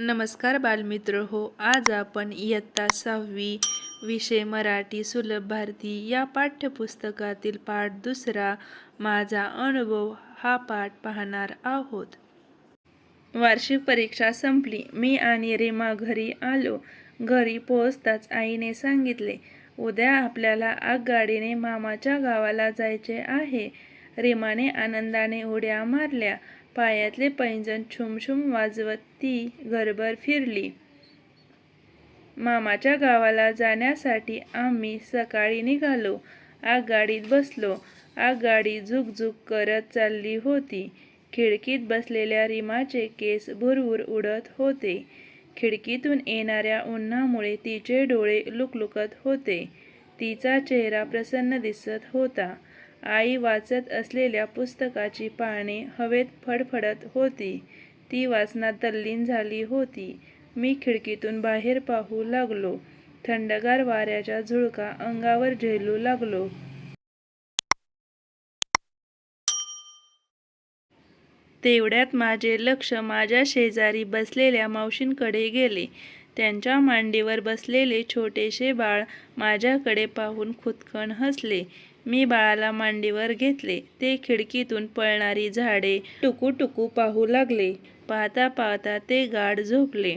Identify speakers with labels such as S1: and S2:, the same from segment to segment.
S1: नमस्कार बालमित्र हो आज आपण इयत्ता सहावी विषय मराठी सुलभ भारती या पाठ्यपुस्तकातील पाठ दुसरा माझा अनुभव हा पाठ पाहणार आहोत. वार्षिक परीक्षा संपली. मी आणि रेमा घरी आलो. घरी पोहोचताच आईने सांगितले उद्या आपल्याला आगगाडीने मामाच्या गावाला जायचे आहे. रेमाने आनंदाने उड्या मारल्या. पायातले पैंजण छुमछुम वाजवत ती घरभर फिरली. मामाच्या गावाला जाण्यासाठी आम्ही सकाळी निघालो. आगगाडीत बसलो. आगगाडी झुकझुक करत चालली होती. खिडकीत बसलेल्या रिमाचे केस भुरभुर उडत होते. खिडकीतून येणाऱ्या उन्हामुळे तिचे डोळे लुकलुकत होते. तिचा चेहरा प्रसन्न दिसत होता. आई वाचत असलेल्या पुस्तकाची पाने हवेत फडफडत होती. ती वाचनात तल्लीन झाली होती. मी खिडकीतून बाहेर पाहू लागलो. थंडगार वाऱ्याच्या झुळका अंगावर झेलू लागलो. तेवढ्यात माझे लक्ष माझ्या शेजारी बसलेल्या मावशींकडे गेले. त्यांच्या मांडीवर बसलेले छोटेसे बाळ माझ्याकडे पाहून खुदकन हसले. मी बाळाला मांडीवर घेतले. ते खिडकीतून पळणारी झाडे टुकू टुकू पाहू लागले. पाहता पाहता ते गाढ झोपले.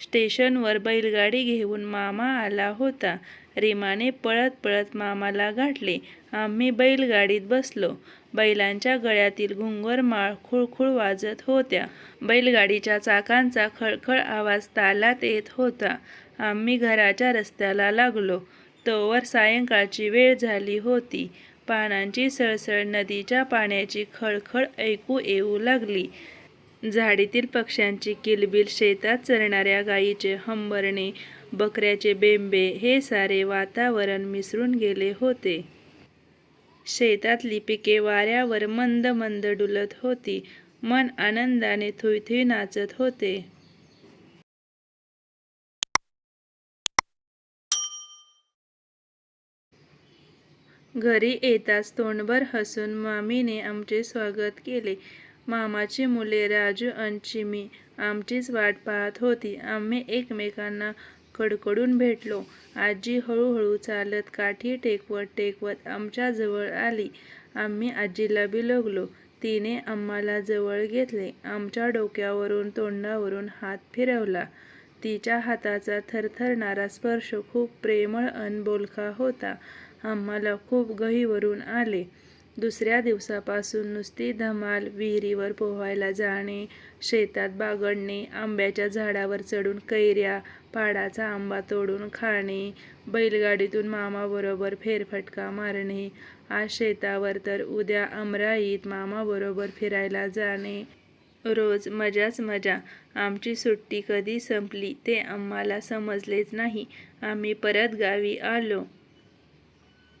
S1: स्टेशनवर बैलगाडी घेऊन मामा आला होता. रीमाने पळत पळत मामाला गाठले. आम्ही बैलगाडीत बसलो. बैलांच्या गळ्यातील घुंगरमाळ खुळखुळ वाजत होत्या. बैलगाडीच्या चाकांचा खळखळ आवाज तालात येत होता. आम्ही घराच्या रस्त्याला लागलो. तोवर सायंकाळची वेळ झाली होती. पानांची सळसळ नदीच्या पाण्याची खळखळ ऐकू येऊ लागली. झाडीतील पक्ष्यांची किलबिल शेतात चरणाऱ्या गायीचे हंबरणे बकऱ्याचे बेंबे हे सारे वातावरण मिसळून गेले होते. शेतातली पिके वाऱ्यावर मंद मंद डुलत होती. मन आनंदाने थुईथुई नाचत होते. घरी येताच तोंडभर हसून मामीने आमचे स्वागत केले. मामाची मुले राजू आणि चिमी आमचीच वाट पाहत होती. आम्ही एकमेकांना कडकडून भेटलो. आजी हळूहळू चालत काठी टेकवत टेकवत आमच्याजवळ आली. आम्ही आजीला बिलगलो. तिने आम्हाला जवळ घेतले. आमच्या डोक्यावरून तोंडावरून हात फिरवला. तिच्या हाताचा थरथरणारा स्पर्श खूप प्रेमळ अन बोलका होता. आम्हाला खूप गहीवरून आले. दुसऱ्या दिवसापासून नुसती धमाल विहिरीवर पोहायला जाणे शेतात बागडणे आंब्याच्या झाडावर चढून कैऱ्या पाडाचा आंबा तोडून खाणे बैलगाडीतून मामाबरोबर फेरफटका मारणे आज शेतावर तर उद्या अमराईत मामाबरोबर फिरायला जाणे. रोज मजाच मजा. आमची सुट्टी कधी संपली ते आम्हाला समजलेच नाही. आम्ही परत गावी आलो.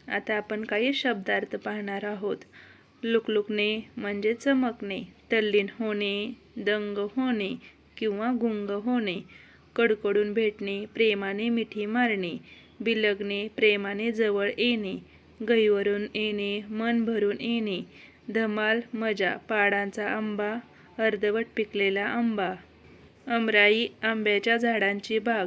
S1: आता आपण काही शब्दार्थ पाहणार आहोत. लुकलुकणे म्हणजे चमकणे तल्लीन होणे दंग होणे किंवा गुंग होणे कडकडून भेटणे प्रेमाने मिठी मारणे बिलगणे प्रेमाने जवळ येणे गहीवरून येणे मन भरून येणे धमाल मजा पाडांचा आंबा अर्धवट पिकलेला आंबा अमराई आंब्याच्या झाडांची बाग